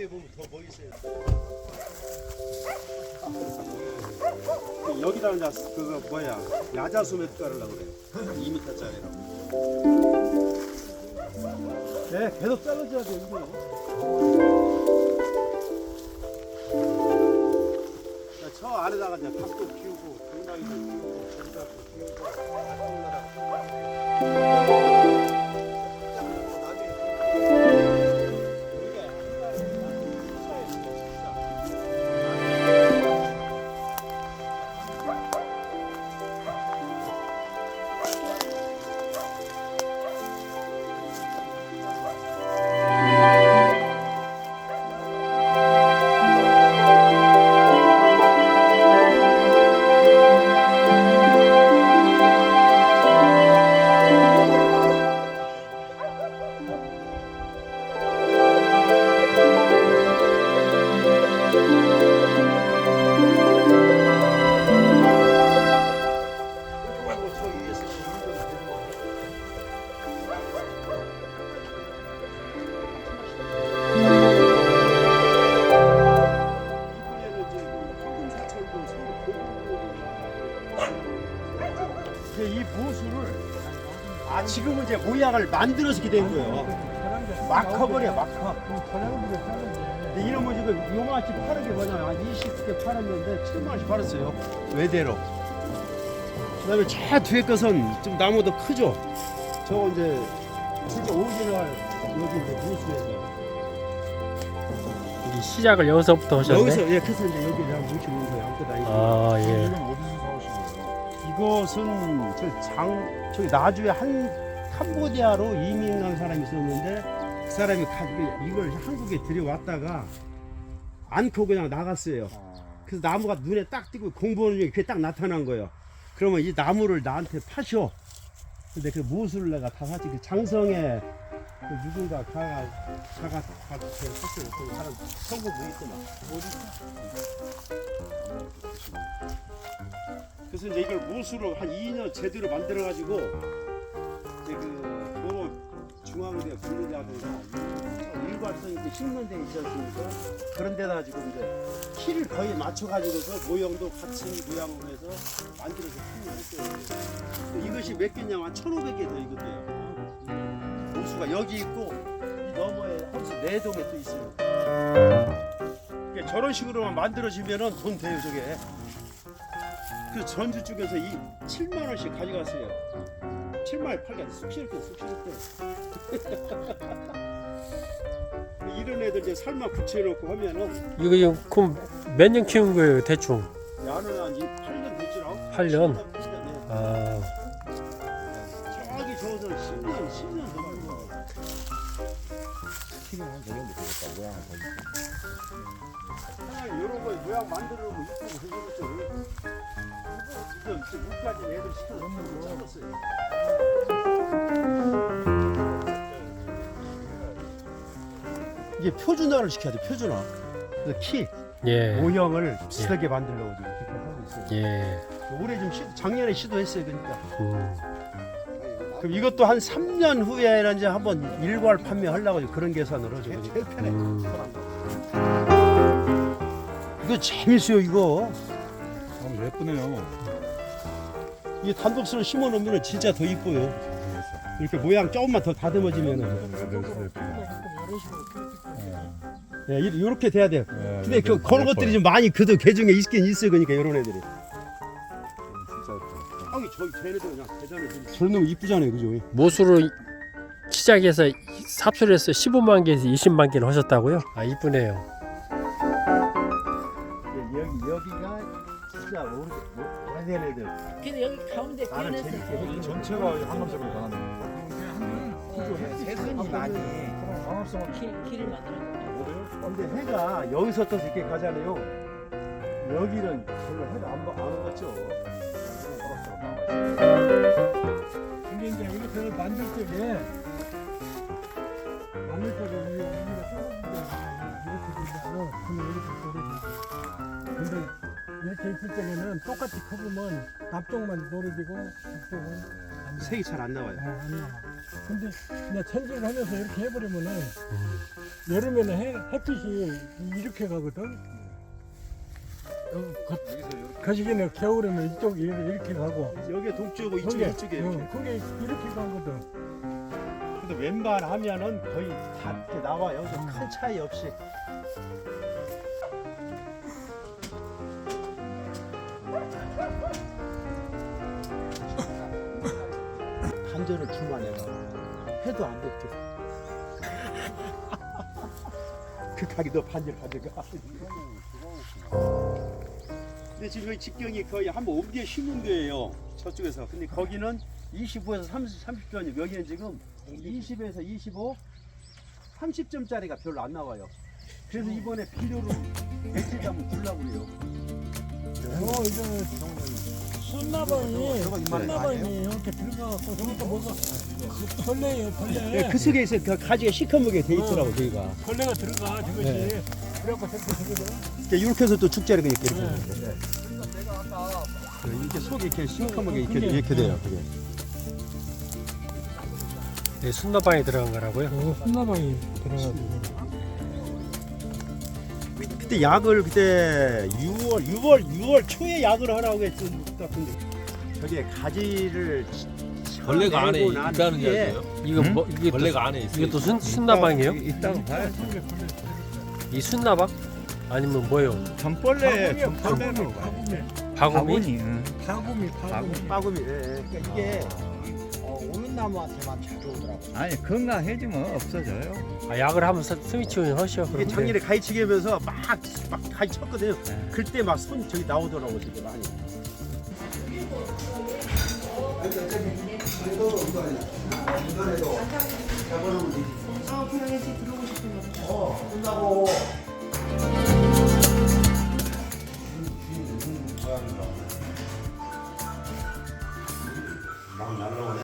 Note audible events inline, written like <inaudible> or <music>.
밤에 보면 더 멋있어요. 여기다 이제 그거 뭐야 야자수메 깔으려고 그래요. 2m짜리라고. 네, 계속 떨어져야 돼 이거. 저 안에다가 이제 닭도 키우고 동닭이도 키우고 전닭도 키우고 닭동나라. 모양을 만들어서 이렇게 된 거예요. 막 커버려 막 커. 근데 이러면 지금 요만치 파는 게 뭐냐 한 20개 팔았는데 7만 원씩 팔았어요. 외대로. 그다음에 저 뒤에 것은 좀 나무도 크죠. 저거 이제 진짜 오리지널 여기 이제 무수에서 이 시작을 여기서부터 하셨네. 여기서 예 그래서 이제 여기 모시고 온 거예요. 안고 다니고. 아 예. 이것은 저장 저기 나주에 한 캄보디아로 이민한 사람이 있었는데 그 사람이 가, 이걸 한국에 들여왔다가 안고 그냥 나갔어요. 그래서 나무가 눈에 딱 띄고 공부하는 중에 그게 딱 나타난 거예요. 그러면 이 나무를 나한테 파셔. 근데 그 무엇을 내가 다 샀지. 그 장성에 그 누군가 가가 가가 가가 했어요. 그 사람 성공 뭐 있더만. 그래서 이제 이걸 무수로 한 2년 제대로 만들어 가지고 이제 그 요거 중앙대 국민대학교가 일관성 있게 심는 데 있지 않습니까? 그런 데다 지금 이제 키를 거의 맞춰 가지고서 모형도 같은 모양으로 해서 만들어서 키우고 했어요. 이것이 몇 개냐면 한 1,500개 더 이것도요. 무수가 여기 있고 이 너머에 하우스 네 동에 또 있어요. 그러니까 저런 식으로만 만들어지면은 돈 돼요 저게. 그 전주 쪽에서 이 7만 원씩 가져갔어요. 7만 원 팔게 쑥실 때, 쑥실 때. <laughs> 이런 애들 이제 삶아 붙여놓고 하면은 이거 지금 그럼 몇 년 키운 거예요 대충? 야는 한 8년 됐죠. 8년? 네. 아 저기 저기서 10년, 10년 넘는 거. 키는 되겠다. 모양은 더 있고. 그냥 이런 거 모양 만들어놓고 이쁘고 그런 것들. 지금 지금 물까지 애들 시켜서 잘랐어요. 이게 표준화를 시켜야 돼, 표준화. 그래서 키, 예. 모형을 비슷하게 만들려고 지금 그렇게 하고 있어요. 예. 올해 좀 시, 작년에 시도했어요, 그러니까. 음. 그럼 이것도 한 3년 후에는 이제 한번 일괄 판매하려고 그런 계산으로 지금. 제일 편해. 음. 이거 재밌어요, 이거. 너무 예쁘네요. 이 단독수를 심어 놓으면 진짜 더 이뻐요. 이렇게 모양 조금만 더 다듬어지면은. 예, 이- 이렇게 돼야 돼요. 근데 그, 그런 것들이 좀 많이 그도 개 중에 있긴 있어요, 그러니까 이런 애들이. 형이 저기 쟤네들 그냥 대단해. 놈 이쁘잖아요, 그죠? 모수로 시작해서 삽술해서 15만 개에서 20만 개를 하셨다고요? 아 이쁘네요. 여기 여기가 진짜 오래 오래된 애들. 근데 여기 가운데 재밌게 전체가 한감색으로 변하는 세근이 많이 광합성은 길, 길을 만들어 근데 해가 여기서 떠서 이렇게 가잖아요. 여기는 별로 해가 안, 봐- 안 봤죠. 근데 이제 이렇게 만들 적에 만들 적에 우리 우리가 이렇게 된다면 그러면 이렇게 노래지고 근데 이렇게 있을 적에는 똑같이 커보면 앞쪽만 노래지고 뒤쪽은 안, 색이 잘 안 나와요. 아, 안 나와 근데 그냥 천지를 하면서 이렇게 해버리면은 여름에는 해, 햇빛이 이렇게 가거든. 어, 거, 거시기는 겨울에는 이쪽 이렇게 이렇게 가고. 여기 동쪽이고 이쪽이 그게, 이쪽에 어, 이렇게. 그게 이렇게 가거든. 근데 웬만하면은 거의 다 이렇게 나와요. 좀큰 차이 없이. 반전을 주만 해가 해도 안 됐지. <laughs> 그 반전 가져가. 근데 지금 여기 직경이 거의 한번 옮겨 심은 거예요. 저쪽에서. 근데 거기는 25에서 30, 30점, 여기는 지금 20에서 25, 30점짜리가 별로 안 나와요. 그래서 이번에 비료로 며칠 한번 주려고 그래요. 어, 이거 순나방 이만한 거 순나방이 이렇게 들어가갖고 저것도 뭐가 벌레예요, 벌레. 그 속에 있어 그 가지가 시커멓게 돼 있더라고 저희가. 벌레가 들어가 저것이. 네. 그래갖고 저렇게 되거든. 이렇게 해서 또 죽자리가 이렇게 네. 이렇게. 네. 이렇게 속이 이렇게 시커멓게 이렇게. 이렇게 돼요. 그게. 네, 순나방에 들어간 거라고요? 어, 순나방이 들어가고. 그때 약을 그때 6월 6월 6월 초에 약을 하라고 했던 것 같은데 저게 가지를 벌레가 안에 난 있다는 뒤에 이야기예요? 이거 뭐 이게 벌레가 안에 있어요. 이것도 순 순나방이에요? 있다고 봐요. 이 순나방? 아니면 뭐예요? 전벌레, 전벌레로 바구미, 바구미? 응. 바구미, 바구미. 예, 예. 그러니까 이게 어, 오는 나무한테만 자주 오더라고. 아니 건강해지면 없어져요. 아, 약을 한번 스- 스위치ውን 하시오. 이게 그럼 작년에 가위치기 하면서 막, 막 가위 쳤거든요. 네. 그때 막 손 저기 나오더라고 지금 많이.